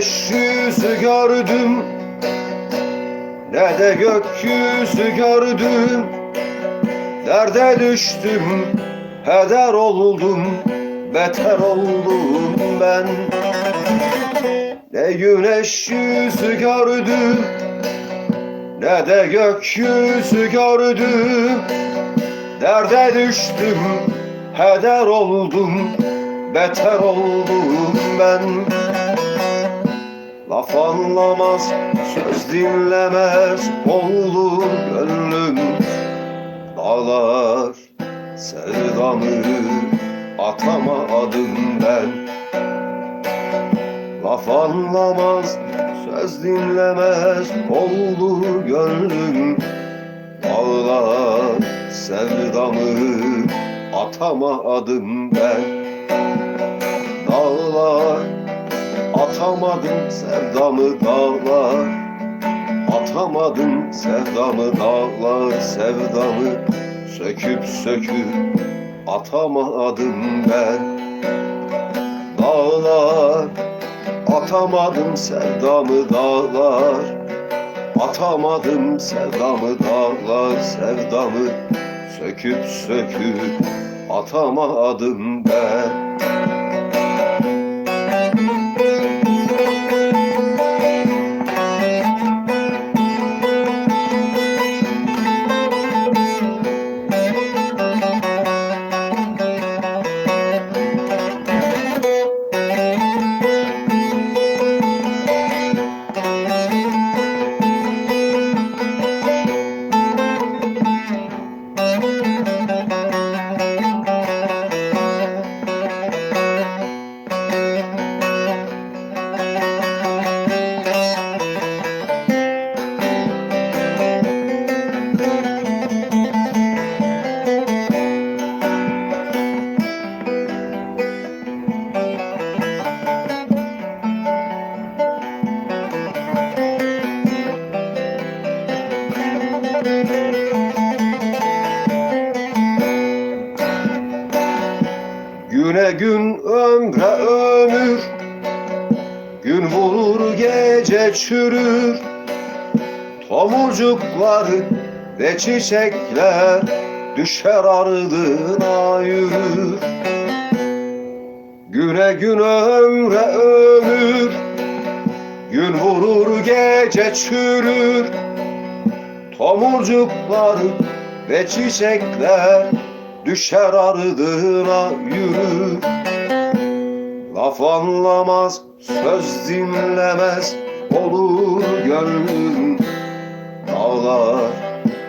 gökyüzü gördüm. Ne de gökyüzü gördüm. Derde düştüm? Heder oldum Beter oldum ben. Ne güneş yüzü gördüm Ne de gökyüzü gördüm. Derde düştüm? Heder oldum Beter oldum ben Laf anlamaz, söz dinlemez olur gönlüm Dağlar. Sevdamı atamadım ben. Laf anlamaz, söz dinlemez olur gönlüm Dağlar. Sevdamı atamadım ben. Dağlar Atamadım sevdamı dağlar. Atamadım sevdamı dağlar Sevdamı söküp söküp Atamadım ben. Dağlar Atamadım sevdamı dağlar. Atamadım sevdamı dağlar Sevdamı söküp söküp Atamadım ben Güne gün ömre ömür Gün vurur gece çürür. Tomurcukları ve çiçekler Düşer ardına yürür. Güne gün ömre ömür Gün vurur gece çürür Tomurcukları ve çiçekler Düşer ardına yürür. Laf anlamaz, söz dinlemez Olur gönlüm. Dağlar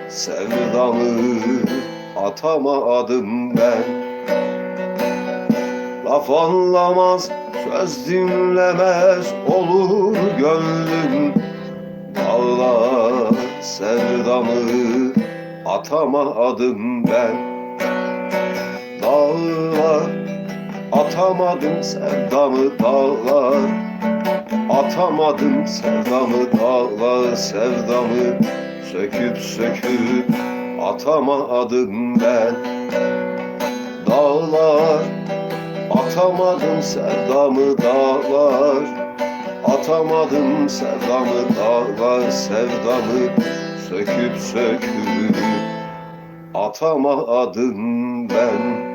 sevdamı Atamadım ben. Laf anlamaz, söz dinlemez Olur gönlüm sevdamı Atamadım ben. Dağlar Atamadım sevdamı dağlar. Atamadım sevdamı dağlar Sevdamı söküp söküp Atamadım ben. Dağlar Atamadım sevdamı dağlar Atamadım sevdamı dağlar Sevdamı söküp söküp Atamadım ben